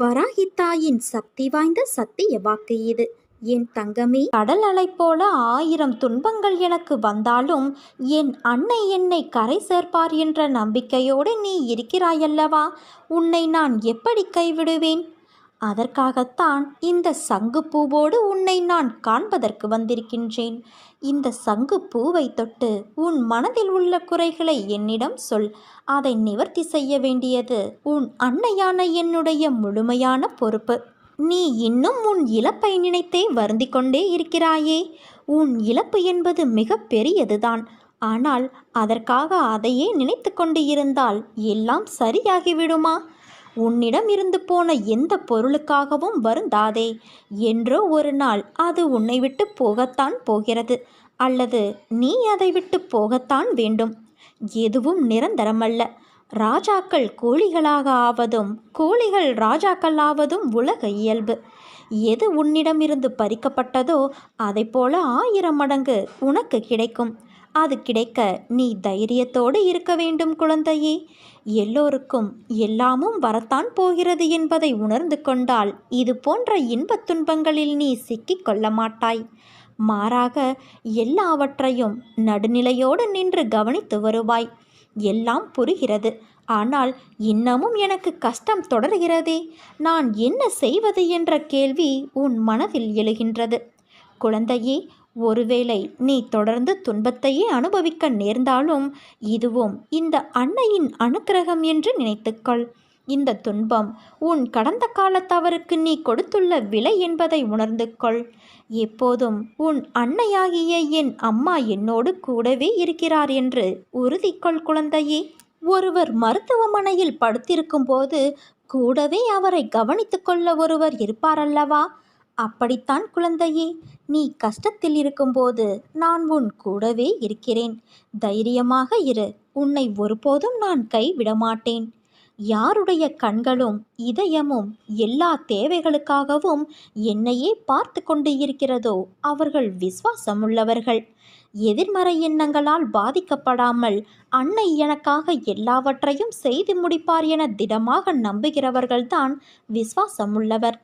வராகித்தாயின் சக்தி வாய்ந்த சத்திய வாக்கு இது. என் தங்கமே கடல் அலை போல ஆயிரம் துன்பங்கள் எனக்கு வந்தாலும் என் அன்னை என்னை கரை சேர்ப்பார் என்ற நம்பிக்கையோடு நீ இருக்கிறாயல்லவா? உன்னை நான் எப்படி கைவிடுவேன்? அதற்காகத்தான் இந்த சங்குப்பூவோடு உன்னை நான் காண்பதற்கு வந்திருக்கின்றேன். இந்த சங்குப்பூவை தொட்டு உன் மனதில் உள்ள குறைகளை என்னிடம் சொல். அதை நிவர்த்தி செய்ய வேண்டியது உன் அன்னையான என்னுடைய முழுமையான பொறுப்பு. நீ இன்னும் உன் இழப்பை நினைத்தே வருந்தி கொண்டே இருக்கிறாயே. உன் இழப்பு என்பது மிக பெரியதுதான். ஆனால் அதற்காக அதையே நினைத்து கொண்டு இருந்தால் எல்லாம் சரியாகிவிடுமா? உன்னிடம் இருந்து போன எந்த பொருளுக்காகவும் வருந்தாதே. என்றோ ஒரு நாள் அது உன்னை விட்டு போகத்தான் போகிறது அல்லது நீ அதை விட்டு போகத்தான் வேண்டும். எதுவும் நிரந்தரமல்ல. ராஜாக்கள் கூலிகளாக ஆவதும் கூலிகள் ராஜாக்கள் ஆவதும் உலக இயல்பு. எது உன்னிடமிருந்து பறிக்கப்பட்டதோ அதை போல ஆயிரம் மடங்கு உனக்கு கிடைக்கும். அது கிடைக்க நீ தைரியத்தோடு இருக்க வேண்டும் குழந்தையே. எல்லோருக்கும் எல்லாமும் வரத்தான் போகிறது என்பதை உணர்ந்து கொண்டால் இது போன்ற இன்பத் துன்பங்களில் நீ சிக்கிக் கொள்ள மாட்டாய். மாறாக எல்லாவற்றையும் நடுநிலையோடு நின்று கவனித்து வருவாய். எல்லாம் புரிகிறது. ஆனால் இன்னமும் எனக்கு கஷ்டம் தொடர்கிறதே. நான் என்ன செய்வது என்ற கேள்வி உன் மனதில் எழுகின்றது. குழந்தையே ஒருவேளை நீ தொடர்ந்து துன்பத்தையே அனுபவிக்க நேர்ந்தாலும் இதுவும் இந்த அன்னையின் அனுக்கிரகம் என்று நினைத்துக்கொள். இந்த துன்பம் உன் கடந்த கால தவறுக்கு நீ கொடுத்துள்ள விலை என்பதை உணர்ந்து கொள் எப்போதும் உன் அன்னையாகிய என் அம்மா என்னோடு கூடவே இருக்கிறார் என்று உறுதி கொள் குழந்தையே. ஒருவர் மருத்துவமனையில் படுத்திருக்கும் போது கூடவே அவரை கவனித்துக்கொள்ள ஒருவர் இருப்பாரல்லவா? அப்படித்தான் குழந்தையே நீ கஷ்டத்தில் இருக்கும்போது நான் உன் கூடவே இருக்கிறேன். தைரியமாக இரு உன்னை ஒருபோதும் நான் கைவிட மாட்டேன் யாருடைய கண்களும் இதயமும் எல்லா தேவைகளுக்காகவும் என்னையே பார்த்து கொண்டு இருக்கிறதோ அவர்கள் விசுவாசமுள்ளவர்கள். எதிர்மறை எண்ணங்களால் பாதிக்கப்படாமல் அன்னை எனக்காக எல்லாவற்றையும் செய்து முடிப்பார் என திடமாக நம்புகிறவர்கள்தான் விசுவாசமுள்ளவர்.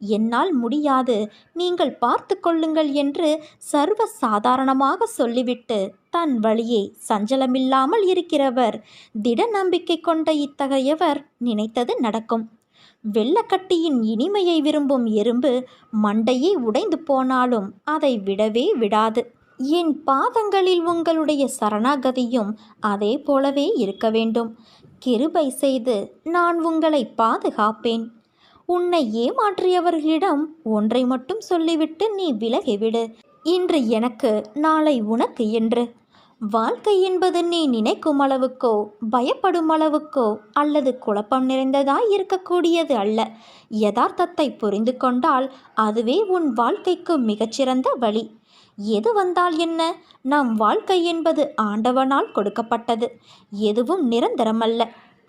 என்னால் முடியாது. நீங்கள் பார்த்து கொள்ளுங்கள் என்று சர்வ சாதாரணமாக சொல்லிவிட்டு தன் வழியே சஞ்சலமில்லாமல் இருக்கிறவர். திட நம்பிக்கை கொண்ட இத்தகையவர் நினைத்தது நடக்கும். வெள்ளக்கட்டியின் இனிமையை விரும்பும் எறும்பு மண்டையே உடைந்து போனாலும் அதை விடவே விடாது. என் பாதங்களில் உங்களுடைய சரணாகதியும் அதே போலவே இருக்க வேண்டும். கிருபை செய்து நான் உங்களை பாதுகாப்பேன். உன்னை ஏமாற்றியவர்களிடம் ஒன்றை மட்டும் சொல்லிவிட்டு நீ விலகிவிடு இன்று எனக்கு நாளை உனக்கு என்று. வாழ்க்கை என்பது நீ நினைக்கும் அளவுக்கோ பயப்படும் அளவுக்கோ அல்லது குழப்பம் நிறைந்ததாய் இருக்கக்கூடியது அல்ல. யதார்த்தத்தை புரிந்து கொண்டால் அதுவே உன் வாழ்க்கைக்கு மிகச்சிறந்த வழி. எது வந்தால் என்ன? நம் வாழ்க்கை என்பது ஆண்டவனால் கொடுக்கப்பட்டது. எதுவும் நிரந்தரமல்ல.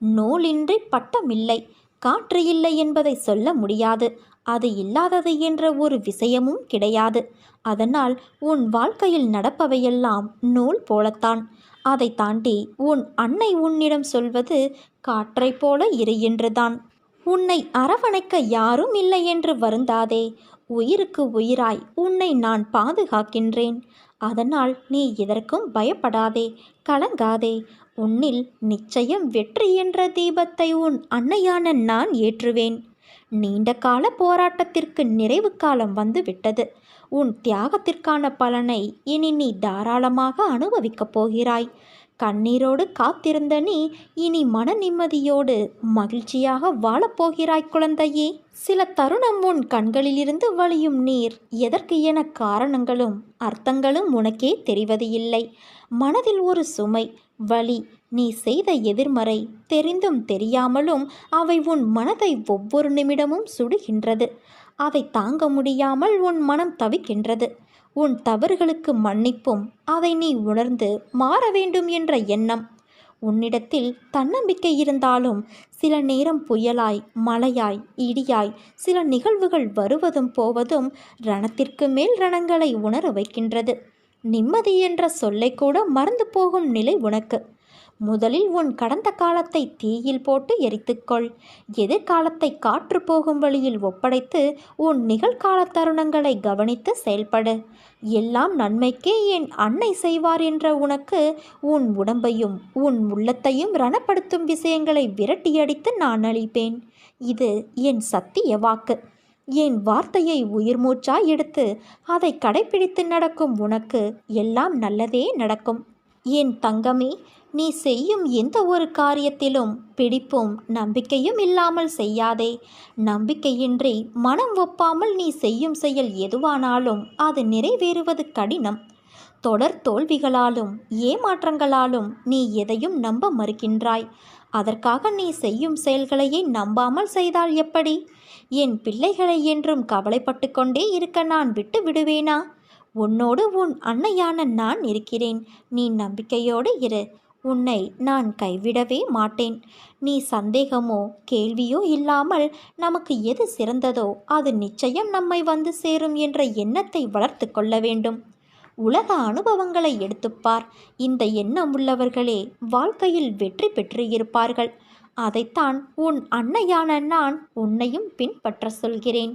நூலின்றி பட்டம் இல்லை காற்று இல்லை என்பதை சொல்ல முடியாது. அது இல்லாதது என்ற ஒரு விஷயமும் கிடையாது. அதனால் உன் வாழ்க்கையில் நடப்பவையெல்லாம் நூல் போலத்தான். அதை தாண்டி உன் அன்னை உன்னிடம் சொல்வது காற்றைப் போல இரு என்றுதான். உன்னை அரவணைக்க யாரும் இல்லை என்று வருந்தாதே. உயிருக்கு உயிராய் உன்னை நான் பாதுகாக்கின்றேன். அதனால் நீ எதற்கும் பயப்படாதே. கலங்காதே. உன்னில் நிச்சயம் வெற்றி என்ற தீபத்தை உன் அன்னையான நான் ஏற்றுவேன். நீண்ட கால போராட்டத்திற்கு நிறைவு காலம் வந்து விட்டது உன் தியாகத்திற்கான பலனை இனி நீ தாராளமாக அனுபவிக்கப் போகிறாய். கண்ணீரோடு காத்திருந்த நீ இனி மன நிம்மதியோடு மகிழ்ச்சியாக வாழப்போகிறாய் குழந்தையே. சில தருணம் உன் கண்களிலிருந்து வழியும் நீர். எதற்கு என காரணங்களும் அர்த்தங்களும் உனக்கே தெரிவது இல்லை. மனதில் ஒரு சுமை வலி நீ செய்த எதிர்மறை தெரிந்தும் தெரியாமலும் அவை உன் மனதை ஒவ்வொரு நிமிடமும் சுடுகின்றது. அதை தாங்க முடியாமல் உன் மனம் தவிக்கின்றது. உன் தவறுகளுக்கு மன்னிப்பும் அதை நீ உணர்ந்து மாற வேண்டும் என்ற எண்ணம். உன்னிடத்தில் தன்னம்பிக்கை இருந்தாலும் சில நேரம் புயலாய் மழையாய் இடியாய் சில நிகழ்வுகள் வருவதும் போவதும் ரணத்திற்கு மேல் ரணங்களை உணர வைக்கின்றது. நிம்மதி என்ற சொல்லை கூட மறந்து போகும் நிலை உனக்கு. முதலில் உன் கடந்த காலத்தை தீயில் போட்டு எரித்துக்கொள். எதிர்காலத்தை காற்று போகும் வழியில் ஒப்படைத்து உன் நிகழ்கால தருணங்களை கவனித்து செயல்படு. எல்லாம் நன்மைக்கே என் அன்னை செய்வார் என்ற உனக்கு உன் உடம்பையும் உன் உள்ளத்தையும் ரணப்படுத்தும் விஷயங்களை விரட்டியடித்து நான் அளிப்பேன் இது என் சத்திய வாக்கு. என் வார்த்தையை உயிர் மூச்சாய் எடுத்து அதை கடைபிடித்து நடக்கும் உனக்கு எல்லாம் நல்லதே நடக்கும். என் தங்கமே நீ செய்யும் எந்த ஒரு காரியத்திலும் பிடிப்பும் நம்பிக்கையும் இல்லாமல் செய்யாதே. நம்பிக்கையின்றி மனம் ஒப்பாமல் நீ செய்யும் செயல் எதுவானாலும் அது நிறைவேறுவது கடினம். தொடர் தோல்விகளாலும் ஏமாற்றங்களாலும் நீ எதையும் நம்ப மறுக்கின்றாய். அதற்காக நீ செய்யும் செயல்களையே நம்பாமல் செய்தால் எப்படி? என் பிள்ளைகளை என்றும் கவலைப்பட்டு கொண்டே இருக்க நான் விட்டு விடுவேனா? உன்னோடு உன் அன்னையான நான் இருக்கிறேன். நீ நம்பிக்கையோடு இரு. உன்னை நான் கைவிடவே மாட்டேன். நீ சந்தேகமோ கேள்வியோ இல்லாமல் நமக்கு எது சிறந்ததோ அது நிச்சயம் நம்மை வந்து சேரும் என்ற எண்ணத்தை வளர்த்து கொள்ள வேண்டும். உலக அனுபவங்களை எடுத்துப்பார் இந்த எண்ணம் உள்ளவர்களே வாழ்க்கையில் வெற்றி பெற்று இருப்பார்கள். அதைத்தான் உன் அன்னையான நான் உன்னையும் பின்பற்ற சொல்கிறேன்.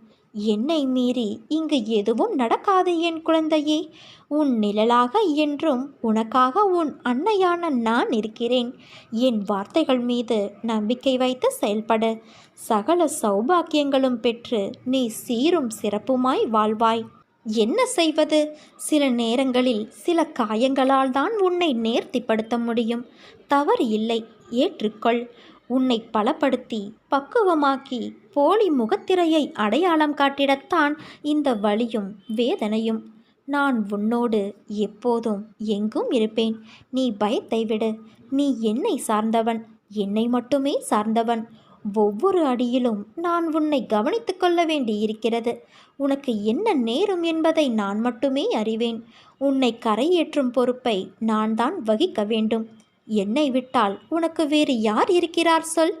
என்னை மீறி இங்கு எதுவும் நடக்காது என் குழந்தையே. உன் நிழலாக என்றும் உனக்காக உன் அன்னையான நான் இருக்கிறேன். என் வார்த்தைகள் மீது நம்பிக்கை வைத்து செயல்பட. சகல சௌபாக்கியங்களும் பெற்று நீ சீரும் சிறப்புமாய் வாழ்வாய். என்ன செய்வது? சில நேரங்களில் சில காயங்களால் தான் உன்னை நேர்த்திப்படுத்த முடியும். தவறு இல்லை. ஏற்றுக்கொள். உன்னை பலப்படுத்தி பக்குவமாக்கி போலி முகத்திரையை அடையாளம் காட்டிடத்தான் இந்த வழியும் வேதனையும். நான் உன்னோடு எப்போதும் எங்கும் இருப்பேன். நீ பயத்தை விடு. நீ என்னை சார்ந்தவன். என்னை மட்டுமே சார்ந்தவன். ஒவ்வொரு அடியிலும் நான் உன்னை கவனித்து கொள்ள வேண்டியிருக்கிறது. உனக்கு என்ன நேரும் என்பதை நான் மட்டுமே அறிவேன். உன்னை கரையேற்றும் பொறுப்பை நான் தான் வகிக்க வேண்டும். என்னை விட்டால் உனக்கு வேறு யார் இருக்கிறார் சொல்?